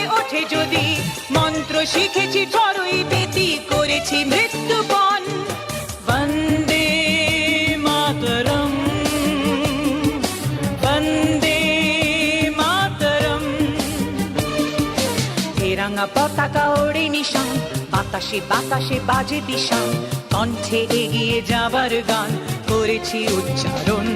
ছাপিয়ে ওঠে যদি মন্ত্র শিখেছি চড়ুই বেতি করেছি মৃত্যুপণ। বন্দে মাতরম বন্দে মাতরম। তেরাঙা পতাকা ওড়ে নিশান, বাতাসে বাতাসে বাজে দিশান। কণ্ঠে এগিয়ে যাবার গান করেছি উচ্চারণ।